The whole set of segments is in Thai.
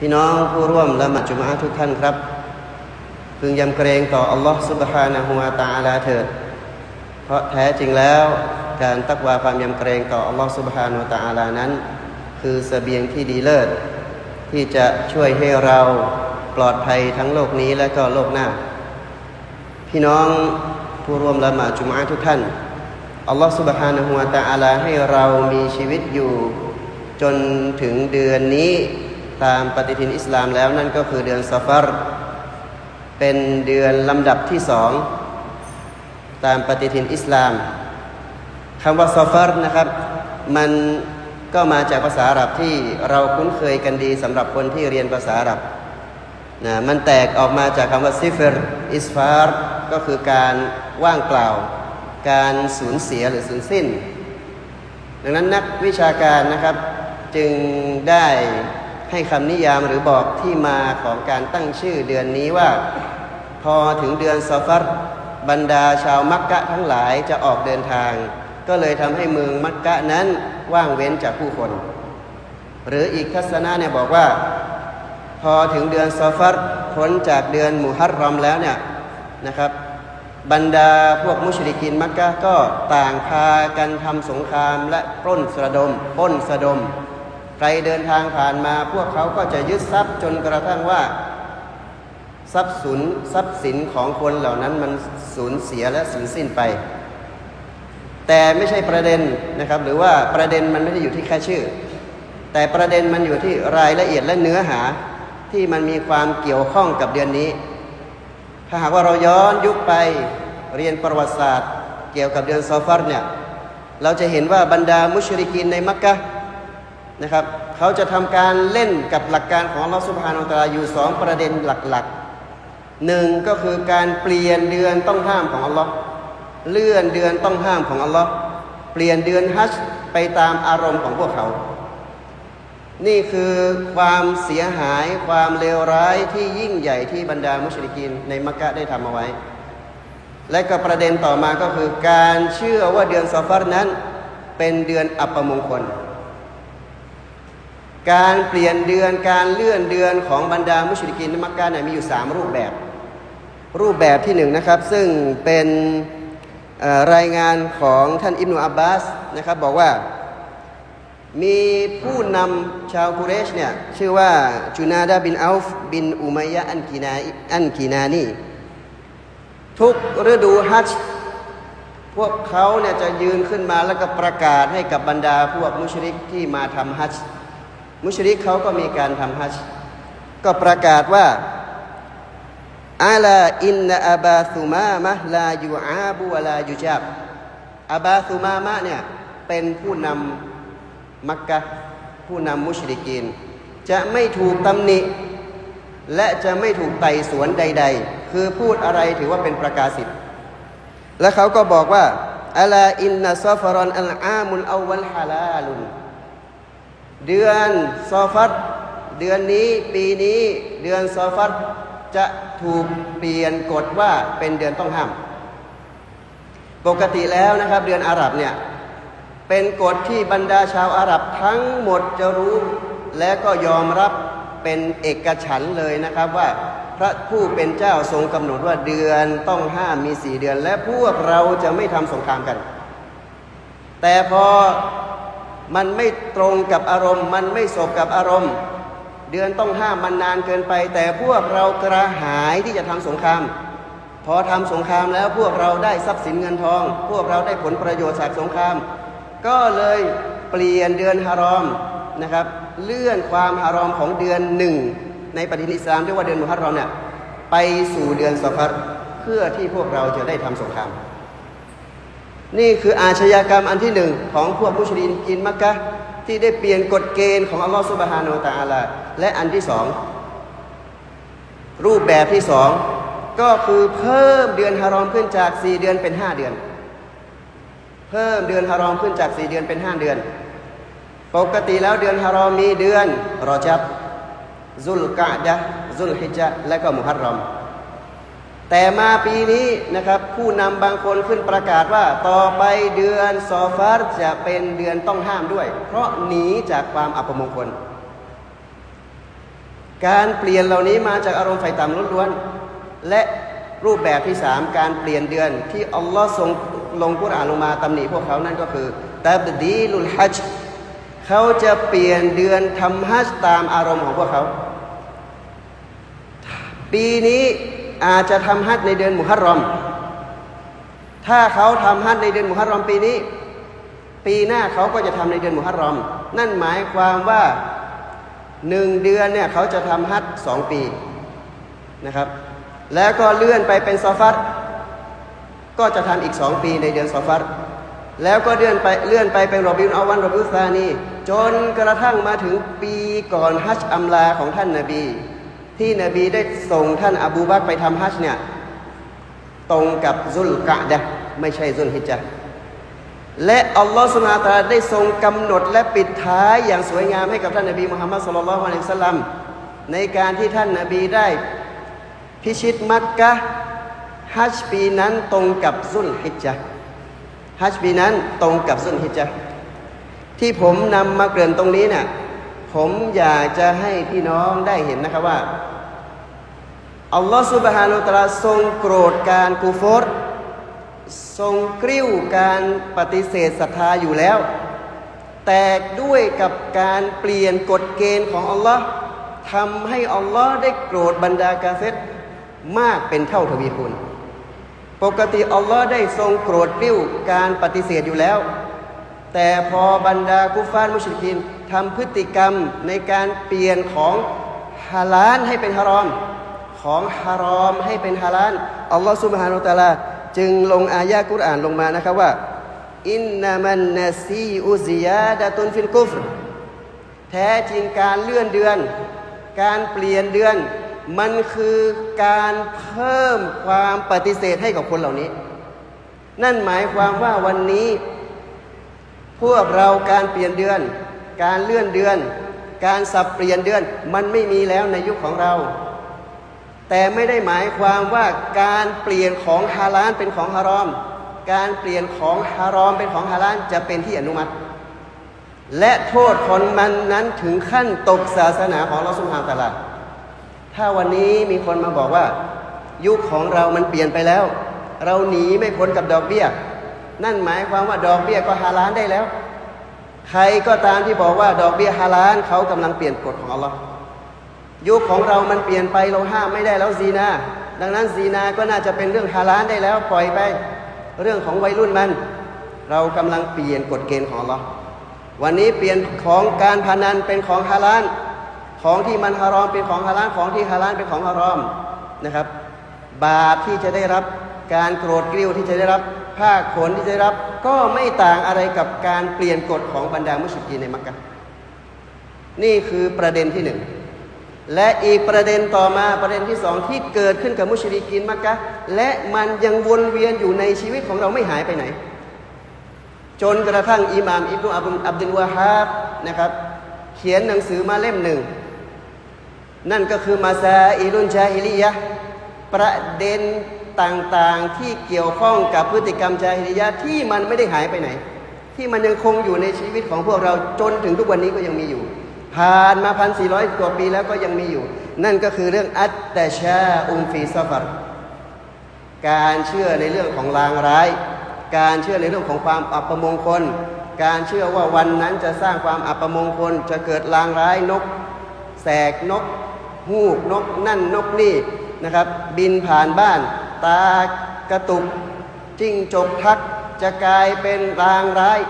พี่น้องผู้ร่วมละหมาดจุมาทุกท่านครับพึงยำเกรงต่ออัลลอฮฺสุบฮานาฮูวาตาลาเถิด เพราะแท้จริงแล้วการตักวาความยำเกรงต่ออัลลอฮฺสุบฮานาฮูวาตาลานั้น คือเสบียงที่ดีเลิศ ที่จะช่วยให้เราปลอดภัยทั้งโลกนี้และก็โลกหน้า พี่น้องผู้ร่วมละหมาดจุมาทุกท่านอัลลอฮฺสุบฮานาฮูวาตาลาให้เรามีชีวิตอยู่ จนถึงเดือนนี้ ตามปฏิทินอิสลามแล้วนั่นก็คือเดือนซาฟารเป็นเดือนลำดับที่สองตามปฏิทินอิสลามคำว่าซาฟารนะครับ มันก็มาจากภาษาอาหรับที่เราคุ้นเคยกันดีสำหรับคนที่เรียนภาษาอาหรับนะมันแตกออกมาจากคำว่าซิฟร์อิสฟาร์ก็คือการว่างเปล่า การสูญเสียหรือสูญสิ้น ดังนั้นนักวิชาการนะครับจึงได้ ให้คำนิยามหรือบอกที่มาของการตั้งชื่อเดือนนี้ว่า พอถึงเดือนซอฟัรบรรดาชาวมักกะทั้งหลายจะออกเดินทาง ก็เลยทำให้เมืองมักกะนั้นว่างเว้นจากผู้คน หรืออีกทัศนะเนี่ยบอกว่า พอถึงเดือนซอฟัรพ้นจากเดือนมุฮัรรอมแล้วเนี่ยนะครับ บรรดาพวกมุชริกินมักกะก็ต่างพากันทำสงครามและปล้นสะดมปล้นสะดม ใครเดินทางผ่านมาพวกเขาก็จะยึดทรัพย์จนกระทั่งว่า ทรัพย์สินทรัพย์สินของคนเหล่านั้นมันสูญเสียและสูญสิ้นไป แต่ไม่ใช่ประเด็นนะครับ หรือว่าประเด็นมันไม่ได้อยู่ที่แค่ชื่อ แต่ประเด็นมันอยู่ที่รายละเอียดและเนื้อหาที่มันมีความเกี่ยวข้องกับเดือนนี้ ถ้าหากว่าเราย้อนยุคไปเรียนประวัติศาสตร์ เกี่ยวกับเดือนซอฟัรเนี่ยเราจะเห็นว่าบรรดามุชริกินในมักกะ นะครับเขาจะทำการเล่นกับหลักการของอัลอสุบฮานาอัลตะอาอยู่สองประเด็นหลักๆหนึ่งก็คือการเปลี่ยนเดือนต้องห้ามของอัลลอฮ์เลื่อนเดือนต้องห้ามของอัลลอฮ์เปลี่ยนเดือนฮัจญ์ไปตามอารมณ์ของพวกเขา นี่คือความเสียหายความเลวร้ายที่ยิ่งใหญ่ที่บรรดามุชริกินในมักกะได้ทำเอาไว้ และก็ประเด็นต่อมาก็คือการเชื่อว่าเดือนซอฟาร์นั้นเป็นเดือนอัปมงคล การเปลี่ยนเดือนการเลื่อนเดือนของบรรดามุชริกินนมักกะเนี่ยมีอยู่สามรูปแบบ รูปแบบที่หนึ่งนะครับ ซึ่งเป็นรายงานของท่านอิบนุอับบาสนะครับบอกว่ามีผู้นำชาวกุเรชเนี่ยชื่อว่าจูนาดาบินอัลฟบินอุมัยยะอันกีนาอันกีนานีทุกฤดูฮัจญ์พวกเขาเนี่ยจะยืนขึ้นมาแล้วก็ประกาศให้กับบรรดาพวกมุชริกที่มาทำฮัจญ์ มุชริกเขาก็มีการทำฮัจญ์ก็ประกาศว่าอาลาอินนอาบาซุมามะลายูอาบุลายูจับอาบาซุมามะเนี่ยเป็นผู้นำมักกะผู้นำมุชริกีนจะไม่ถูกตำหนิ และจะไม่ถูกไต่สวนใด ๆ คือพูดอะไรถือว่าเป็นประกาศสิทธิ์และเขาก็บอกว่าอัลาอินนัซอฟรอนอัลอามุลอาวัลฮาลาลุน เดือนซอฟัดเดือนนี้ปีนี้เดือนซอฟัดจะถูกเปลี่ยนกฎว่าเป็นเดือนต้องห้าม ปกติแล้วนะครับ เดือนอาหรับเนี่ยเป็นกฎที่บรรดาชาวอาหรับทั้งหมดจะรู้และก็ยอมรับเป็นเอกฉันเลยนะครับว่าพระผู้เป็นเจ้าทรงกำหนดว่าเดือนต้องห้ามมีสี่เดือน และพวกเราจะไม่ทำสงครามกัน แต่พอ มันไม่ตรงกับอารมณ์ มันไม่สบกับอารมณ์ เดือนต้องห้ามมันนานเกินไป แต่พวกเรากระหายที่จะทำสงคราม พอทำสงครามแล้วพวกเราได้ทรัพย์สินเงินทอง พวกเราได้ผลประโยชน์จากสงคราม ก็เลยเปลี่ยนเดือนฮารอมนะครับ เลื่อนความฮารอมของเดือนหนึ่งในปฏิทินอิสลามเรียกว่าเดือนมุฮัรรอมเนี่ยไปสู่เดือนซอฟัรเพื่อที่พวกเราจะได้ทำสงคราม นี่คืออาชญากรรมอันที่หนึ่งของพวกมุชลินกินมักกะที่ได้เปลี่ยนกฎเกณฑ์ของอัลลอฮฺสุบฮานาตะอาลาและอันที่สองรูปแบบที่สองก็คือเพิ่มเดือนฮารอมขึ้นจากสี่เดือนเป็นห้าเดือน เพิ่มเดือนฮารอมขึ้นจากสี่เดือนเป็นห้าเดือน ปกติแล้วเดือนฮารอมมีเดือนรอจับซุลกะดะซุลฮิจญะและก็มุฮัรรอม แต่มาปีนี้นะครับ ผู้นำบางคนขึ้นประกาศว่าต่อไปเดือนซอฟาร์จะเป็นเดือนต้องห้ามด้วย เพราะหนีจากความอัปมงคล การเปลี่ยนเหล่านี้มาจากอารมณ์ไฟต่ำล้วนๆและรูปแบบที่สามการเปลี่ยนเดือนที่อัลลอฮ์ทรงลงกุรอานลงมาตำหนิพวกเขานั่นก็คือตับดีลุลฮัจเขาจะเปลี่ยนเดือนทำฮัจตามอารมณ์ของพวกเขา ปีนี้ อาจจะทำฮัจญ์ในเดือนมุฮัรรอม ถ้าเขาทำฮัจญ์ในเดือนมุฮัรรอมปีนี้ ปีหน้าเขาก็จะทำในเดือนมุฮัรรอม นั่นหมายความว่าหนึ่งเดือนเนี่ยเขาจะทำฮัจญ์สองปีนะครับ แล้วก็เลื่อนไปเป็นซอฟัตก็จะทำอีกสองปีในเดือนซอฟัตแล้วก็เลื่อนไปเลื่อนไปเป็นรอบิวอาวันรอบิวซานีจนกระทั่งมาถึงปีก่อนฮัจญ์อัมลาของท่านนาบี ที่นบีได้ส่งท่านอบูบักไปทำฮัจญ์เนี่ยตรงกับซุลกะดะไม่ใช่ซุลฮิจญะห์และอัลลอฮฺสุลตาได้ทรงกำหนดและปิดท้ายอย่างสวยงามให้กับท่านนบีมุฮัมมัดสุลลัลฮุอะลัยฮิสลัมในการที่ท่านนบีได้พิชิตมักกะฮัจญ์ปีนั้นตรงกับซุลฮิจญะห์ฮัจญ์ปีนั้นตรงกับซุลฮิจญะห์ที่ผมนำมาเกริ่นตรงนี้เนี่ย ผมอยากจะให้พี่น้องได้เห็นนะครับว่า อัลลอฮฺสุบฮานุตะอาลาทรงโกรธการกูฟรทรงกริ้วการปฏิเสธศรัทธาอยู่แล้ว แต่ด้วยกับการเปลี่ยนกฎเกณฑ์ของอัลลอฮ์ทำให้อัลลอฮ์ได้โกรธบรรดากาเฟตมากเป็นเท่าทวีคูณปกติอัลลอฮ์ได้ทรงโกรธกริ้วการปฏิเสธอยู่แล้ว แต่พอบรรดากุฟารมุชริกิน ทำพฤติกรรมในการเปลี่ยนของฮาลาลให้เป็นฮารอม ของฮารอมให้เป็นฮาลาลอัลลอฮ์สุบฮานุตะอาลา จึงลงอายะกุรอานลงมานะครับว่า อินนามันนาซีอุซิยาดะตุนฟิลกุฟรแท้จริงการเลื่อนเดือน การเปลี่ยนเดือน มันคือการเพิ่มความปฏิเสธให้กับคนเหล่านี้ นั่นหมายความว่าวันนี้ พวกเราการเปลี่ยนเดือน การเลื่อนเดือน การสับเปลี่ยนเดือนมันไม่มีแล้วในยุคของเรา แต่ไม่ได้หมายความว่าการเปลี่ยนของฮาลาลเป็นของฮารอม การเปลี่ยนของฮารอมเป็นของฮาลาลจะเป็นที่อนุมัติ และโทษของมันนั้นถึงขั้นตกศาสนาของเราสุภาตะลาถ้าวันนี้มีคนมาบอกว่า ยุคของเรามันเปลี่ยนไปแล้ว เราหนีไม่พ้นกับดอกเบี้ย นั่นหมายความว่าดอกเบี้ยก็ฮาลาลได้แล้ว ใครก็ตามที่บอกว่าดอกเบี้ยฮาลาลเขากำลังเปลี่ยนกฎของอัลลอฮ์ยุคของเรามันเปลี่ยนไปเราห้ามไม่ได้แล้วซีนาดังนั้นซีนาก็น่าจะเป็นเรื่องฮาลาลได้แล้วปล่อยไป เรื่องของวัยรุ่นมัน เรากำลังเปลี่ยนกฎเกณฑ์ของเราวันนี้เปลี่ยนของการพนันเป็นของฮาลาลของที่มันฮารอมเป็นของฮาลาลของที่ฮาลาลเป็นของฮารอมนะครับ บาปที่จะได้รับ การโกรธกริ้วที่จะได้รับภาคผลที่จะได้รับ ก็ไม่ต่างอะไรกับการเปลี่ยนกฎของบรรดามุสลิมในมักกะนี่คือประเด็นที่หนึ่งและอีกประเด็นต่อมาประเด็นที่สองที่เกิดขึ้นกับมุชริกินมักกะและมันยังวนเวียนอยู่ในชีวิตของเราไม่หายไปไหน จนกระทั่งอิหม่ามอิบนุอับดุลอับดุลวาฮาบนะครับ เขียนหนังสือมาเล่มหนึ่ง นั่นก็คือมาซาอิลุนจาฮิลียะประเด็น ต่างๆที่เกี่ยวข้องกับพฤติกรรมจาฮิยะที่มันไม่ได้หายไปไหน ที่มันยังคงอยู่ในชีวิตของพวกเราจนถึงทุกวันนี้ก็ยังมีอยู่ ผ่านมาพันสี่ร้อยกว่าปีแล้วก็ยังมีอยู่ นั่นก็คือเรื่องอัตตชาอุมฟีซาฟัรการเชื่อในเรื่องของลางร้าย การเชื่อในเรื่องของความอัปมงคล การเชื่อว่าวันนั้นจะสร้างความอัปมงคล จะเกิดลางร้ายนก แสกนกฮูกนกนั่นนกนี่นะครับ บินผ่านบ้าน ตากระตุกจิ้งจกทักจะกลายเป็นรางร้าย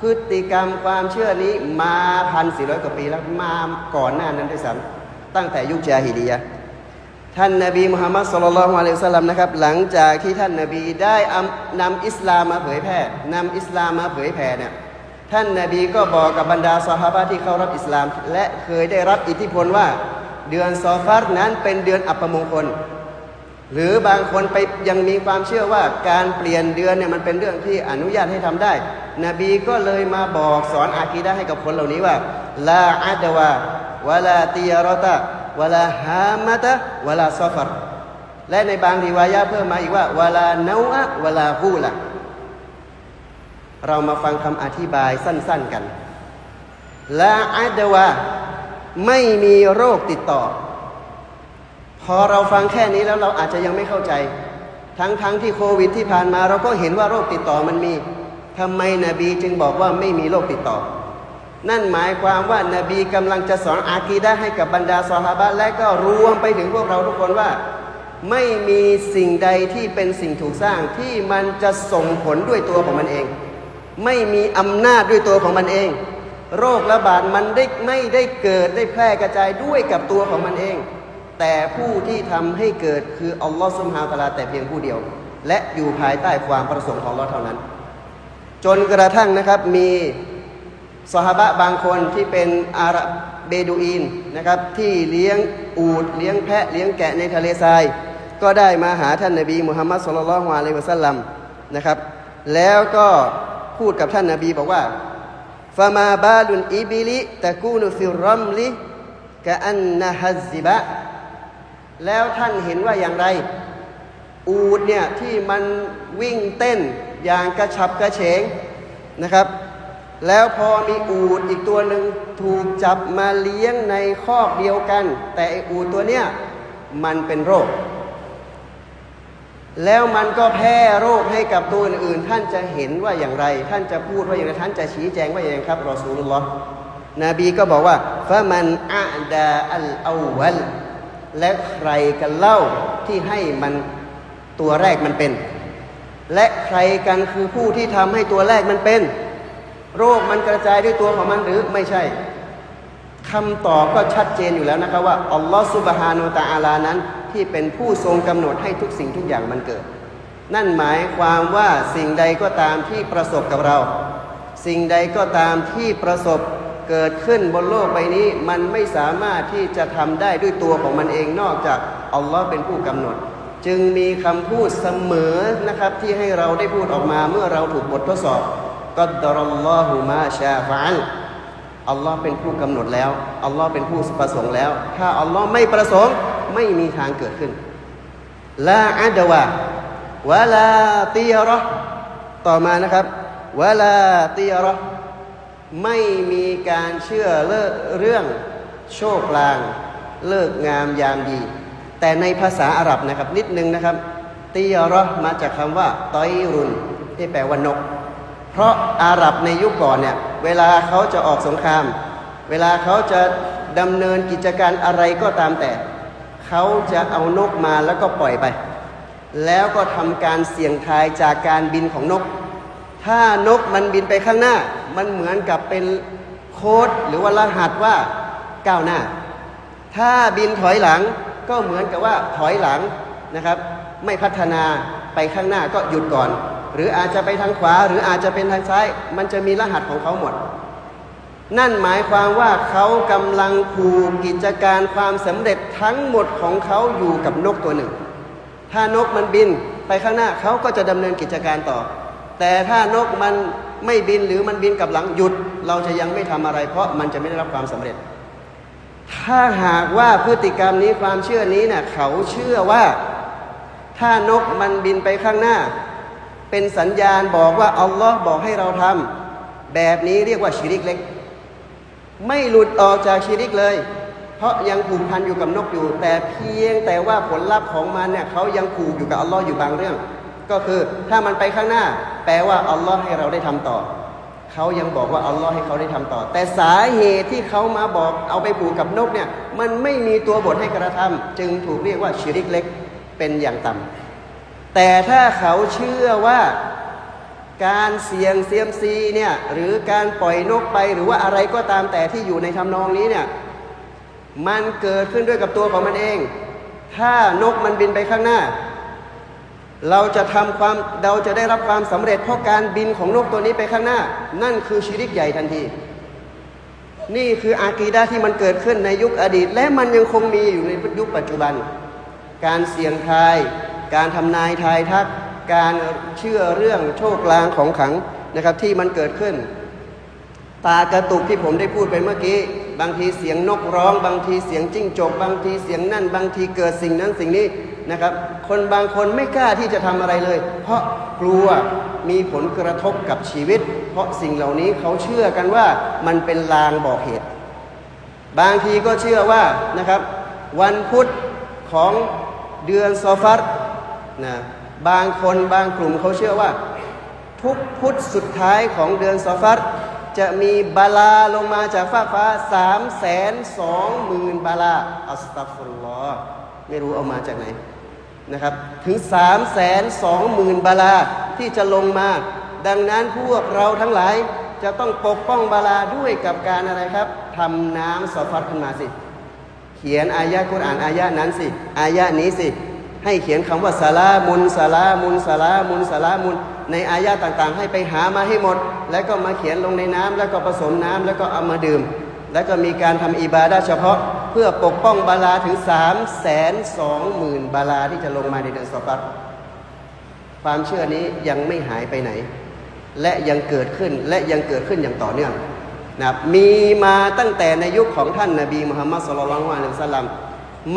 พฤติกรรมความเชื่อนี้มาพันสี่ร้อยกว่าปีแล้วมาก่อนหน้านั้นด้วยซ้ำตั้งแต่ยุคจาฮิดียะท่านนบีมุฮัมมัดสุลลัลฮุอะลัยฮิวะสัลลัมนะครับ หลังจากที่ท่านนบีได้นำอิสลามมาเผยแพร่นำอิสลามมาเผยแผ่เนี่ยท่านนบีก็บอกกับบรรดาซอฮาบะที่เข้ารับอิสลาม และเคยได้รับอิทธิพลว่า เดือนซอฟัรนั้นเป็นเดือนอัปมงคล หรือบางคนไปยังมีความเชื่อว่าการเปลี่ยนเดือนเนี่ยมันเป็นเรื่องที่อนุญาตให้ทำได้ นบีก็เลยมาบอกสอนอากีดะให้กับคนเหล่านี้ว่าลาอัดวะวลาติยารตะวลาฮามะตะวลาซอฟรและในบางริวายะเพิ่มมาอีกว่าวลาเนาอะวลาฮูละเรามาฟังคำอธิบายสั้น ๆกันลาอัดวะไม่มีโรคติดต่อ พอเราฟังแค่นี้แล้วเราอาจจะยังไม่เข้าใจ ทั้งๆทที่โควิดที่ผ่านมา เราก็เห็นว่าโรคติดต่อมันมีทำไมนบีจึงบอกว่าไม่มีโรคติดต่อ นั่นหมายความว่านบีกำลังจะสอนอากีดะให้กับบรรดาซอฮาบะและก็รวมไปถึงพวกเราทุกคนว่า ไม่มีสิ่งใดที่เป็นสิ่งถูกสร้างที่มันจะส่งผลด้วยตัวของมันเอง ไม่มีอำนาจด้วยตัวของมันเอง โรคระบาดมันได้ไม่ได้เกิดได้แพร่กระจายด้วยกับตัวของมันเอง แต่ผู้ที่ทำให้เกิดคืออัลลอฮฺซุบฮานะฮูวตาลาแต่เพียงผู้เดียว และอยู่ภายใต้ความประสงค์ของอัลอเท่านั้น จนกระทั่งนะครับมีสหบะบางคนที่เป็นอาหรับเบดูอินนะครับที่เลี้ยงอูดเลี้ยงแพะเลี้ยงแกะในทะเลทราย ก็ได้มาหาท่านนบีมุฮัมมัดสุลลัลฮวาอะลัยฮิวะสัลลัมนะครับ แล้วก็พูดกับท่านนบีบอกว่าฟามาบาลุนอิบิลิตะกูนุฟิรรัมลิกะอันนะฮัซิบะ แล้วท่านเห็นว่าอย่างไร อูดเนี่ยที่มันวิ่งเต้นอย่างกระฉับกระเฉงนะครับ แล้วพอมีอูดอีกตัวหนึ่งถูกจับมาเลี้ยงในคอกเดียวกัน แต่ไออูดตัวเนี้ยมันเป็นโรค แล้วมันก็แพร่โรคให้กับตัวอื่นๆท่านจะเห็นว่าอย่างไร ท่านจะพูดว่าอย่างไรท่านจะชี้แจงว่าอย่างไรครับรอซูลุลลอฮ์นบีก็บอกว่าฟะมันอาดาอัลอาวัล และใครกันเล่าที่ให้มันตัวแรกมันเป็น และใครกันคือผู้ที่ทำให้ตัวแรกมันเป็น โรคมันกระจายด้วยตัวของมันหรือไม่ใช่คำตอบก็ชัดเจนอยู่แล้วนะครับว่าอัลลอฮฺซุบฮานุตะอาลานั้น ที่เป็นผู้ทรงกำหนดให้ทุกสิ่งทุกอย่างมันเกิด นั่นหมายความว่าสิ่งใดก็ตามที่ประสบกับเรา สิ่งใดก็ตามที่ประสบ เกิดขึ้นบนโลกใบนี้ มันไม่สามารถที่จะทำได้ด้วยตัวของมันเองนอกจากอัลลอฮ์เป็นผู้กำหนด จึงมีคำพูดเสมอนะครับที่ให้เราได้พูดออกมาเมื่อเราถูกบททดสอบกัดรัลลอฮุมาชาฟะอัลอัลลอฮ์เป็นผู้กำหนดแล้วอัลลอฮ์เป็นผู้ประสงค์แล้ว ถ้าอัลลอฮ์ไม่ประสงค์ไม่มีทางเกิดขึ้นลาอัดวะวะลาตีระห์ต่อมานะครับวะลาตีระห์ ไม่มีการเชื่อเลิกเรื่องโชคลาง เลิกงามยามดี แต่ในภาษาอาหรับนะครับ นิดนึงนะครับตีระห์มาจากคำว่าตอยรุนที่แปลว่านก เพราะอาหรับในยุคก่อนเนี่ยเวลาเขาจะออกสงคราม เวลาเขาจะดำเนินกิจการอะไรก็ตามแต่ เขาจะเอานกมาแล้วก็ปล่อยไป แล้วก็ทำการเสี่ยงทายจากการบินของนก ถ้านกมันบินไปข้างหน้า มันเหมือนกับเป็นโค้ดหรือว่ารหัสว่าก้าวหน้า ถ้าบินถอยหลังก็เหมือนกับว่าถอยหลังนะครับ ไม่พัฒนาไปข้างหน้าก็หยุดก่อน หรืออาจจะไปทางขวา หรืออาจจะเป็นทางซ้าย มันจะมีรหัสของเขาหมด นั่นหมายความว่าเขากำลังผูกกิจการความสำเร็จทั้งหมดของเขาอยู่กับนกตัวหนึ่ง ถ้านกมันบินไปข้างหน้าเขาก็จะดำเนินกิจการต่อ แต่ถ้านกมันไม่บินหรือมันบินกลับหลังหยุด เราจะยังไม่ทำอะไร เพราะมันจะไม่ได้รับความสำเร็จ ถ้าหากว่าพฤติกรรมนี้ความเชื่อนี้เนะ่ยเขาเชื่อว่า ถ้านกมันบินไปข้างหน้า เป็นสัญญาณบอกว่าอัลลอฮ์บอกให้เราทำแบบนี้เรียกว่าชิริกเล็ก ไม่หลุดออกจากชิริกเลย เพราะยังผูกพันอยู่กับนกอยู่ แต่เพียงแต่ว่าผลลัพธ์ของมันเนี่ยเขายังผูกอยู่กับอัลลอฮ์อยู่บางเรื่อง ก็คือถ้ามันไปข้างหน้า แปลว่าอัลลอฮ์ให้เราได้ทำต่อ เขายังบอกว่าอัลลอฮ์ให้เขาได้ทำต่อ แต่สาเหตุที่เขามาบอกเอาไปผูกกับนกเนี่ย มันไม่มีตัวบทให้กระทำจึงถูกเรียกว่าชิริกเล็กเป็นอย่างต่ำแต่ถ้าเขาเชื่อว่าการเสี่ยงเซียมซีเนี่ยหรือการปล่อยนกไปหรือว่าอะไรก็ตามแต่ที่อยู่ในทำนองนี้เนี่ยมันเกิดขึ้นด้วยกับตัวของมันเอง ถ้านกมันบินไปข้างหน้า เราจะทำความเราจะได้รับความสำเร็จเพราะการบินของนกตัวนี้ไปข้างหน้า นั่นคือชีริกใหญ่ทันที นี่คืออากีดาที่มันเกิดขึ้นในยุคอดีต และมันยังคงมีอยู่ในยุคปัจจุบัน การเสี่ยงทาย การทำนายทายทัก การเชื่อเรื่องโชคลางของขังนะครับที่มันเกิดขึ้น ตากระตุกที่ผมได้พูดไปเมื่อกี้ บางทีเสียงนกร้อง บางทีเสียงจิ้งจก บางทีเสียงนั่น บางทีเกิดสิ่งนั้นสิ่งนี้ นะครับ คนบางคนไม่กล้าที่จะทำอะไรเลย เพราะกลัวมีผลกระทบกับชีวิต เพราะสิ่งเหล่านี้เขาเชื่อกันว่ามันเป็นลางบอกเหตุ บางทีก็เชื่อว่านะครับ วันพุธของเดือนซอฟัรนะบางคนบางกลุ่มเขาเชื่อว่า ทุกพุธสุดท้ายของเดือนซอฟัรจะมีบาลาลงมาจากฟ้าฟ้าสามแสนสองหมื่นบาลาอัสตัฟฟุลลอไม่รู้เอามาจากไหน นะครับถึงสามแสนสองหมื่นบาลาที่จะลงมา ดังนั้นพวกเราทั้งหลายจะต้องปกป้องบาลาด้วยกับการอะไรครับทำน้ำซอฟัรขึ้นมาสิ เขียนอายะกุรอ่านอายะนั้นสิอายะนี้สิ ให้เขียนคำว่าสาลามุนสาลามุนสาลามุนสาลามุน ในอายะต่างๆ ให้ไปหามาให้หมด แล้วก็มาเขียนลงในน้ำแล้วก็ผสมน้ำแล้วก็เอามาดื่ม แล้วก็มีการทำอิบาดะห์เฉพาะ เพื่อปกป้องบาลาถึง3ามแสนสองหมื่นบาลาที่จะลงมาในเดือนสฟัรความเชื่อนี้ยังไม่หายไปไหน และยังเกิดขึ้นและยังเกิดขึ้นอย่างต่อเนื่องนะมีมาตั้งแต่ในยุคของท่านนบีมุฮัมมัดสุลลัลวะลัยฮิวะสัลลัม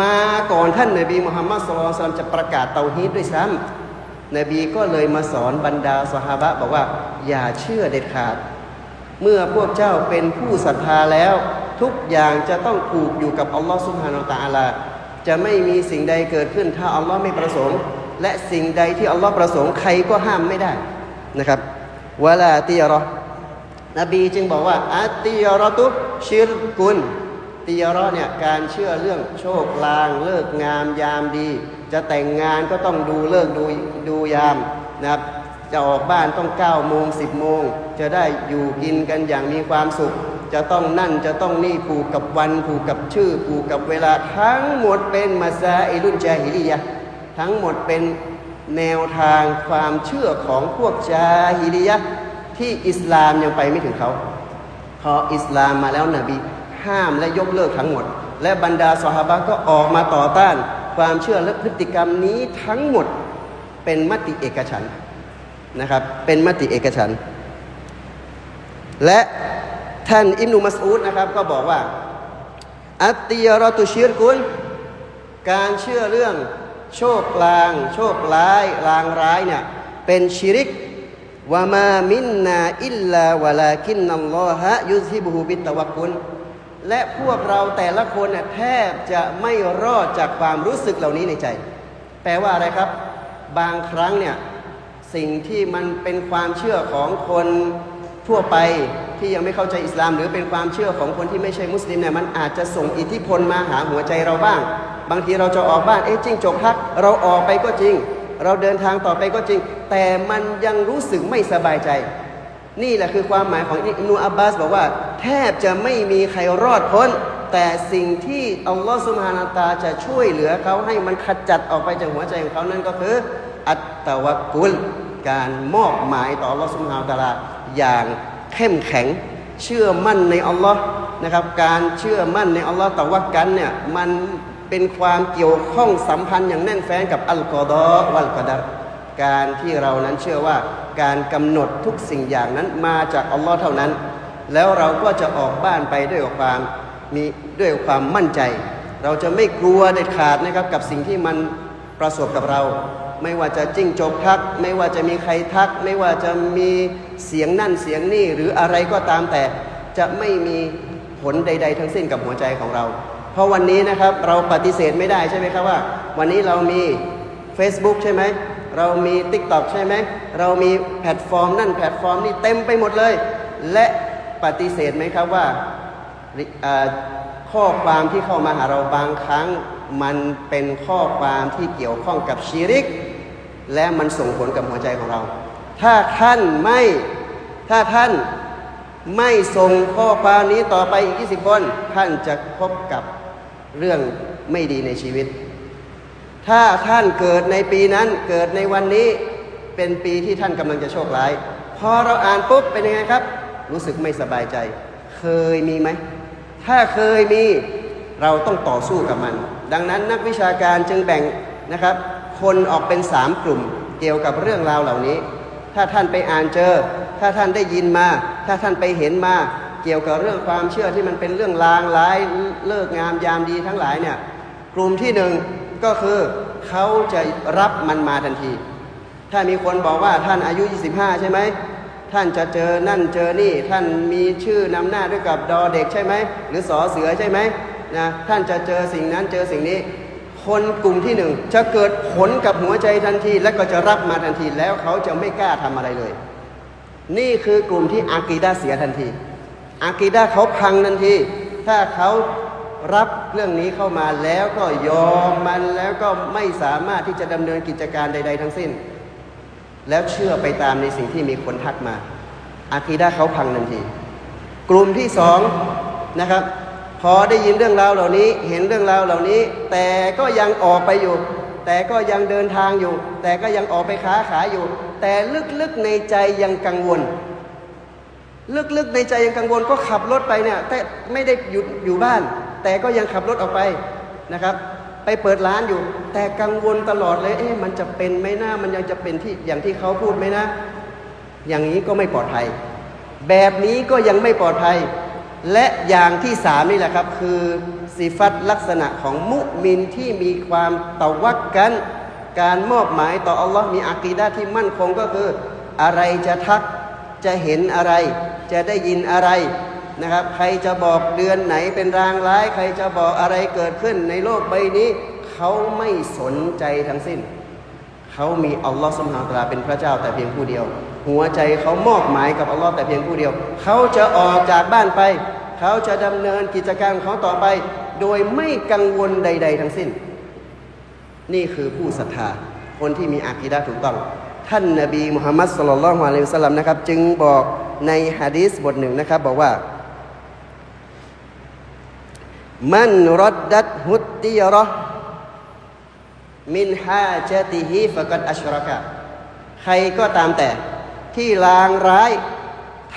มาก่อนท่านนบีมุฮัมมัดสุลลัลวะสัลลัมจะประกาศเตาฮีดด้วยซ้ำนบีก็เลยมาสอนบรรดาสหาบะบอกว่า อย่าเชื่อเด็ดขาด เมื่อพวกเจ้าเป็นผู้ศรัทธาแล้ว ทุกอย่างจะต้องผูกอยู่กับอัลลอฮ์สุบฮานาตาลา จะไม่มีสิ่งใดเกิดขึ้นถ้าอัลลอฮ์ไม่ประสงค์ และสิ่งใดที่อัลลอฮ์ประสงค์ใครก็ห้ามไม่ได้นะครับวลาตียราะห์นบีจึงบอกว่าอัตติยราะตุชิรกุนติยราะห์เนี่ยการเชื่อเรื่องโชคลาง เลิกงามยามดี จะแต่งงานก็ต้องดูเลิกดูดูยามนะครับ จะออกบ้านต้อง9โมง10โมง จะได้อยู่กินกันอย่างมีความสุข จะต้องนั่นจะต้องนี่ผูกกับวันผูกกับชื่อผูกกับเวลาทั้งหมดเป็นมาซาอิลุนจาฮิลียะทั้งหมดเป็นแนวทางความเชื่อของพวกจาฮิลียะที่อิสลามยังไปไม่ถึงเขา พออิสลามมาแล้วนบีห้ามและยกเลิกทั้งหมด และบรรดาสหาบะก็ออกมาต่อต้าน ความเชื่อและพฤติกรรมนี้ทั้งหมดเป็นมติเอกฉันท์ นะครับ เป็นมติเอกฉัน และท่านอิบนุมัสอูดนะครับ ก็บอกว่า อัตติยรอตุชิรกุนการเชื่อเรื่องโชคลาง โชคร้ายลางร้ายเนี่ยเป็นชิริกวามามินนาอิลลาวะลากินนัลลอฮะยุซิบุฮูบิตะวักกุลและพวกเราแต่ละคนเนี่ยแทบจะไม่รอดจากความรู้สึกเหล่านี้ในใจ แปลว่าอะไรครับ บางครั้งเนี่ย สิ่งที่มันเป็นความเชื่อของคนทั่วไปที่ยังไม่เข้าใจอิสลาม หรือเป็นความเชื่อของคนที่ไม่ใช่มุสลิมเนี่ยมันอาจจะส่งอิทธิพลมาหาหัวใจเราบ้าง บางทีเราจะออกบ้านเอ๊ะจริงจกพัก เราออกไปก็จริง เราเดินทางต่อไปก็จริง แต่มันยังรู้สึกไม่สบายใจ นี่แหละคือความหมายของอิบนูอับบาสบอกว่า แทบจะไม่มีใครรอดพ้น แต่สิ่งที่อัลลอฮฺสุบฮานาตาจะช่วยเหลือเขาให้มันขจัดออกไปจากหัวใจของเขานั่นก็คือ อัตตะวักุล การมอบหมายต่ออัลลอฮฺสุบฮานาตาลาอย่างเข้มแข็งเชื่อมั่นในอัลลอฮ์นะครับ การเชื่อมั่นในอัลลอฮ์ตะวักกันเนี่ยมันเป็นความเกี่ยวข้องสัมพันธ์อย่างแน่นแฟ้นกับอัลกอดอวัลกอดัรการที่เรานั้นเชื่อว่าการกำหนดทุกสิ่งอย่างนั้นมาจากอัลลอฮ์เท่านั้น แล้วเราก็จะออกบ้านไปด้วยความมีด้วยความมั่นใจ เราจะไม่กลัวเด็ดขาดนะครับกับสิ่งที่มันประสบกับเรา ไม่ว่าจะจิ้งจกทัก ไม่ว่าจะมีใครทัก ไม่ว่าจะมีเสียงนั่นเสียงนี่หรืออะไรก็ตามแต่จะไม่มีผลใด ๆ ทั้งสิ้นกับหัวใจของเรา เพราะวันนี้นะครับเราปฏิเสธไม่ได้ใช่ไหมครับว่า วันนี้เรามี Facebook ใช่ไหมเรามี TikTok ใช่ไหมเรามีแพลตฟอร์มนั่นแพลตฟอร์มนี่เต็มไปหมดเลย และปฏิเสธไหมครับว่า ข้อความที่เข้ามาหาเราบางครั้ง มันเป็นข้อความที่เกี่ยวข้องกับชีริก และมันส่งผลกับหัวใจของเรา ถ้าท่านไม่ถ้าท่านไม่ส่งข้อความนี้ต่อไปอีก 20 คน ท่านจะพบกับเรื่องไม่ดีในชีวิต ถ้าท่านเกิดในปีนั้นเกิดในวันนี้เป็นปีที่ท่านกำลังจะโชคร้าย พอเราอ่านปุ๊บเป็นยังไงครับ รู้สึกไม่สบายใจ เคยมีไหม ถ้าเคยมีเราต้องต่อสู้กับมัน ดังนั้นนักวิชาการจึงแบ่งนะครับ คนออกเป็นสามกลุ่มเกี่ยวกับเรื่องราวเหล่านี้ ถ้าท่านไปอ่านเจอ ถ้าท่านได้ยินมา ถ้าท่านไปเห็นมา เกี่ยวกับเรื่องความเชื่อที่มันเป็นเรื่องลางร้ายเลิกงามยามดีทั้งหลายเนี่ยกลุ่มที่หนึ่งก็คือเขาจะรับมันมาทันที ถ้ามีคนบอกว่าท่านอายุ 25 ใช่ไหม ท่านจะเจอนั่นเจอนี่ ท่านมีชื่อนำหน้าด้วยกับดอเด็กใช่ไหม หรือสอเสือใช่ไหมนะท่านจะเจอสิ่งนั้นเจอสิ่งนี้ คนกลุ่มที่หนึ่งจะเกิดผลกับหัวใจทันที และก็จะรับมาทันทีแล้วเขาจะไม่กล้าทำอะไรเลย นี่คือกลุ่มที่อากีดาเสียทันทีอากีดาเขาพังทันที ถ้าเขารับเรื่องนี้เข้ามาแล้วก็ยอมมันแล้วก็ไม่สามารถที่จะดำเนินกิจการใด ๆ ทั้งสิ้น แล้วเชื่อไปตามในสิ่งที่มีคนทักมาอากีดาเขาพังทันที กลุ่มที่สองนะครับ พอได้ยินเรื่องราวเหล่านี้ เห็นเรื่องราวเหล่านี้ แต่ก็ยังออกไปอยู่ แต่ก็ยังเดินทางอยู่ แต่ก็ยังออกไปค้าขายอยู่ แต่ลึกๆในใจยังกังวล ลึกๆในใจยังกังวลก็ขับรถไปเนี่ยแต่ไม่ได้อยู่อยู่บ้าน แต่ก็ยังขับรถออกไปนะครับ ไปเปิดร้านอยู่ แต่กังวลตลอดเลย เอ๊ะมันจะเป็นไหมนะมันยังจะเป็นที่อย่างที่เขาพูดไหมนะ อย่างนี้ก็ไม่ปลอดภัย แบบนี้ก็ยังไม่ปลอดภัย และอย่างที่สามนี่แหละครับ คือสิฟัตลักษณะของมุมินที่มีความตะวักกัน การมอบหมายต่ออัลลอฮ์มีอากีดะที่มั่นคงก็คือ อะไรจะทักจะเห็นอะไร จะได้ยินอะไร นะครับ ใครจะบอกเดือนไหนเป็นรางร้าย ใครจะบอกอะไรเกิดขึ้นในโลกใบนี้ เขาไม่สนใจทั้งสิ้น เขามีอัลลอฮ์สุบฮานตะอาลาเป็นพระเจ้าแต่เพียงผู้เดียว หัวใจเขามอบหมายกับอัลลอฮ์แต่เพียงผู้เดียว เขาจะออกจากบ้านไป เขาจะดำเนินกิจการของเขาต่อไป โดยไม่กังวลใด ๆ ทั้งสิ้น นี่คือผู้ศรัทธาคนที่มีอากีดะถูกต้องท่านนบีมุฮัมมัดสุลลัลลอฮุอะลัยฮิวสัลลัมนะครับ จึงบอกในฮะดีษบทหนึ่งนะครับ บอกว่า มันรดดัดฮุตติยราะห์มินฮาจติฮิฟกัดอัชรกะใครก็ตามแต่ ที่ลางร้าย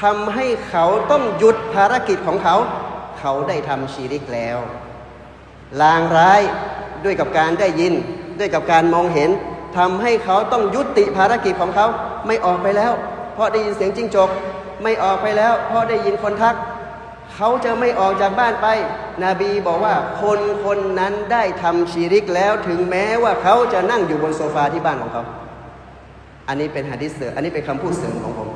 ทำให้เขาต้องหยุดภารกิจของเขา เขาได้ทำชีริกแล้ว ลางร้ายด้วยกับการได้ยิน ด้วยกับการมองเห็นทำให้เขาต้องยุติภารกิจของเขา ไม่ออกไปแล้ว เพราะได้ยินเสียงจิ้งจก ไม่ออกไปแล้ว เพราะได้ยินคนทัก เขาจะไม่ออกจากบ้านไป นบีบอกว่าคนคนนั้นได้ทำชีริกแล้วถึงแม้ว่าเขาจะนั่งอยู่บนโซฟาที่บ้านของเขา อันนี้เป็นหะดิษเสริมอันนี้เป็นคำพูดเสริมของผม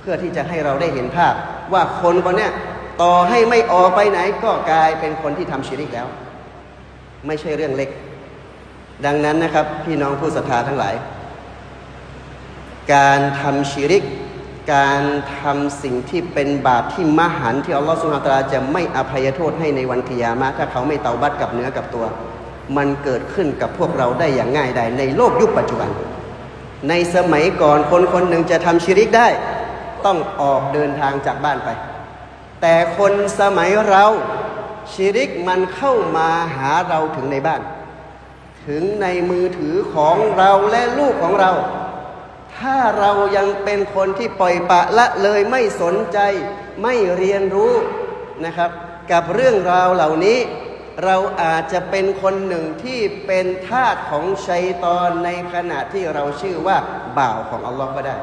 เพื่อที่จะให้เราได้เห็นภาพ ว่าคนคนเนี้ยต่อให้ไม่ออกไปไหนก็กลายเป็นคนที่ทำชีริกแล้ว ไม่ใช่เรื่องเล็ก ดังนั้นนะครับ พี่น้องผู้ศรัทธาทั้งหลาย การทำชีริก การทำสิ่งที่เป็นบาปที่มหันต์ที่อัลลอฮฺสุบฮานะฮูวะตาลาจะไม่อภัยโทษให้ในวันกิยามะถ้าเขาไม่เตาบัตกับเนื้อกับตัว มันเกิดขึ้นกับพวกเราได้อย่างง่ายดายในโลกยุคปัจจุบัน ในสมัยก่อนคนคนหนึ่งจะทำชีริกได้ ต้องออกเดินทางจากบ้านไป แต่คนสมัยเราชีริกมันเข้ามาหาเราถึงในบ้าน ถึงในมือถือของเราและลูกของเรา ถ้าเรายังเป็นคนที่ปล่อยปะละเลยไม่สนใจ ไม่เรียนรู้นะครับ กับเรื่องราวเหล่านี้ เราอาจจะเป็นคนหนึ่งที่เป็นทาสของชัยตอนในขณะที่เราชื่อว่าบ่าวของอัลลอฮ์ก็ได้